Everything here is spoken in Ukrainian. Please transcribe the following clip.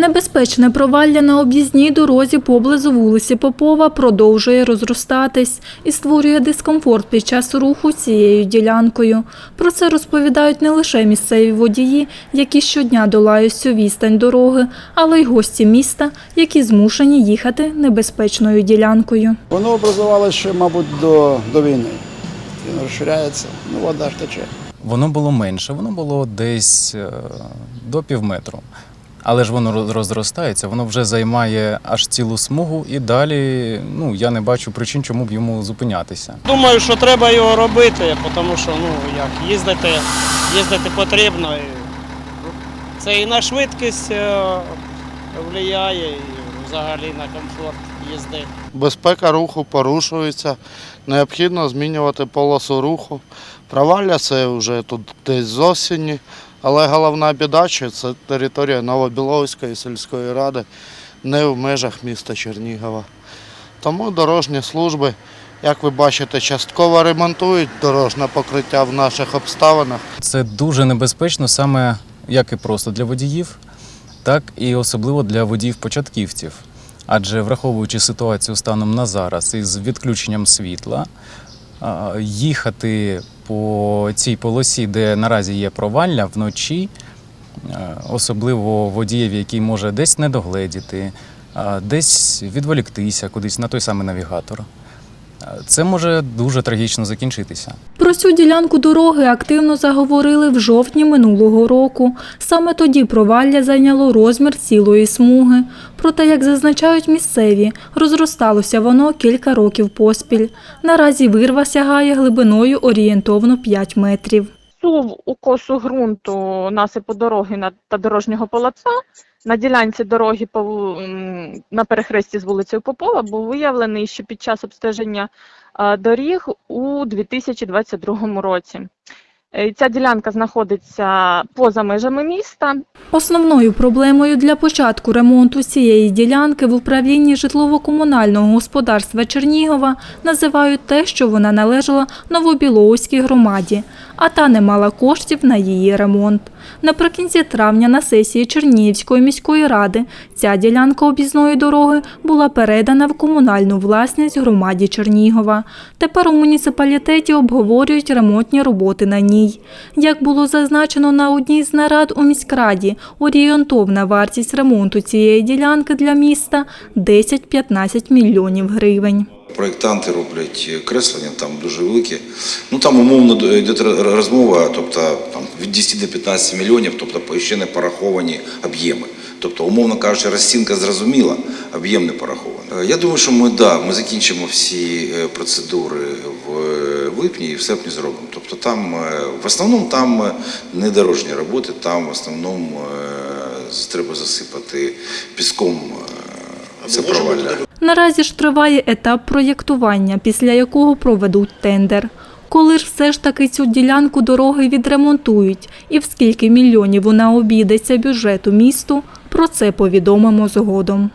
Небезпечне провалля на об'їзній дорозі поблизу вулиці Попова продовжує розростатись і створює дискомфорт під час руху цією ділянкою. Про це розповідають не лише місцеві водії, які щодня долають цю відстань дороги, але й гості міста, які змушені їхати небезпечною ділянкою. Воно образувалося ще, мабуть, до, до війни. Він розширяється, ну вода ж тече. Воно було менше, воно було десь е, до півметру. Але ж воно розростається, воно вже займає аж цілу смугу, і далі ну, я не бачу причин, чому б йому зупинятися. Думаю, що треба його робити, тому що ну як їздити, їздити потрібно. Це і на швидкість е, впливає, і взагалі на комфорт їзди. Безпека руху порушується, необхідно змінювати полосу руху. Провалля це вже тут десь з осені, але головна біда, що це територія Новобіловської сільської ради, не в межах міста Чернігова. Тому дорожні служби, як ви бачите, частково ремонтують дорожнє покриття в наших обставинах. Це дуже небезпечно саме як і просто для водіїв, так і особливо для водіїв-початківців. Адже враховуючи ситуацію станом на зараз із відключенням світла, їхати по цій полосі, де наразі є провалля вночі, е, особливо водієві, який може десь не догледіти, десь відволіктися кудись на той самий навігатор. Це може дуже трагічно закінчитися. Про цю ділянку дороги активно заговорили в жовтні минулого року. Саме тоді провалля зайняло розмір цілої смуги. Проте, як зазначають місцеві, розросталося воно кілька років поспіль. Наразі вирва сягає глибиною орієнтовно 5 метрів. Сув укосу ґрунту насипу дороги та дорожнього полотна на ділянці дороги на перехресті з вулицею Попова був виявлений ще під час обстеження доріг у 2022 році. Е, Ця ділянка знаходиться поза межами міста. Основною проблемою для початку ремонту цієї ділянки в управлінні житлово-комунального господарства Чернігова називають те, що вона належала Новобілоуській громаді, а та не мала коштів на її ремонт. Наприкінці травня на сесії Чернігівської міської ради ця ділянка об'їзної дороги була передана в комунальну власність громаді Чернігова. Тепер у муніципалітеті обговорюють ремонтні роботи на ній. Як було зазначено на одній з нарад у міськраді, орієнтовна вартість ремонту цієї ділянки для міста 10-15 мільйонів гривень. Проєктанти роблять креслення там дуже великі. Ну там умовно йде розмова, тобто там від 10 до 15 мільйонів, тобто ще не пораховані об'єми. Тобто, умовно кажучи, розцінка зрозуміла, об'єм не порахований. Е, Я думаю, що ми да, ми закінчимо всі е, процедури в е, липні і в серпні зробимо. Тобто там е, в основному там е, не дорожні роботи, там в основному е, треба засипати піском е, це. Наразі ж триває етап проєктування, після якого проведуть тендер. Коли ж все ж таки цю ділянку дороги відремонтують і в скільки мільйонів вона обійдеться бюджету місту, про це повідомимо згодом.